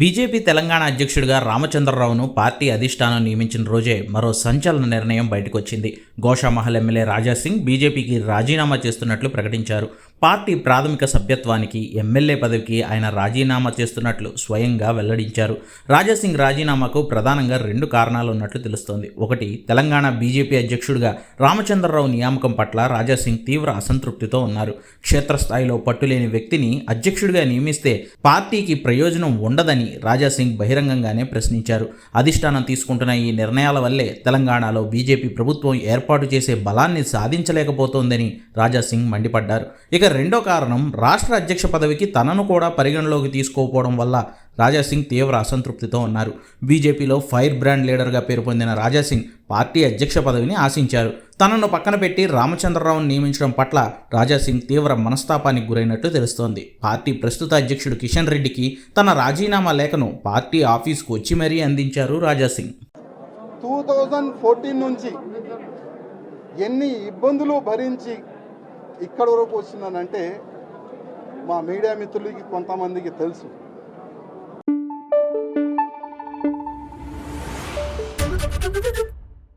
BJP Telangana అధ్యక్షుడిగా రామచంద్రరావును party అధిష్టానం నియమించిన రోజే మరో సంచలన నిర్ణయం బయటకొచ్చింది. గోషామహల్ ఎమ్మెల్యే రాజాసింగ్ బీజేపీకి రాజీనామా చేస్తున్నట్లు ప్రకటించారు. పార్టీ ప్రాథమిక సభ్యత్వానికి ఎమ్మెల్యే పదవికి ఆయన రాజీనామా చేస్తున్నట్లు స్వయంగా వెల్లడించారు. రాజాసింగ్ రాజీనామాకు ప్రధానంగా రెండు కారణాలు ఉన్నట్లు తెలుస్తోంది. ఒకటి తెలంగాణ బీజేపీ అధ్యక్షుడిగా రామచంద్రరావు నియామకం పట్ల రాజాసింగ్ తీవ్ర అసంతృప్తితో ఉన్నారు. క్షేత్రస్థాయిలో పట్టులేని వ్యక్తిని అధ్యక్షుడిగా నియమిస్తే పార్టీకి ప్రయోజనం ఉండదని రాజాసింగ్ బహిరంగంగానే ప్రశ్నించారు. అధిష్టానం తీసుకుంటున్న ఈ నిర్ణయాల వల్లే తెలంగాణలో బీజేపీ ప్రభుత్వం ఏర్పాటు చేసే బలాన్ని సాధించలేకపోతోందని రాజాసింగ్ మండిపడ్డారు. ఇక రెండో కారణం రాష్ట్ర అధ్యక్ష పదవికి తనను కూడా పరిగణలోకి తీసుకోకపోవడం వల్ల రాజాసింగ్ తీవ్ర అసంతృప్తితో ఉన్నారు. బీజేపీలో ఫైర్ బ్రాండ్ లీడర్గా పేరు పొందిన రాజాసింగ్ పార్టీ అధ్యక్ష పదవిని ఆశించారు. తనను పక్కన పెట్టి రామచంద్రరావును నియమించడం పట్ల రాజాసింగ్ తీవ్ర మనస్తాపానికి గురైనట్టు తెలుస్తోంది పార్టీ ప్రస్తుత అధ్యక్షుడు కిషన్ రెడ్డికి తన రాజీనామా లేఖను పార్టీ ఆఫీస్కు వచ్చి మరీ అందించారు రాజాసింగ్ టూ థౌజండ్ ఫోర్టీన్ నుంచి ఎన్ని ఇబ్బందులు భరించి ఇక్కడ వరకు వచ్చిందనంటే మా మీడియా మిత్రులకి కొంతమందికి తెలుసు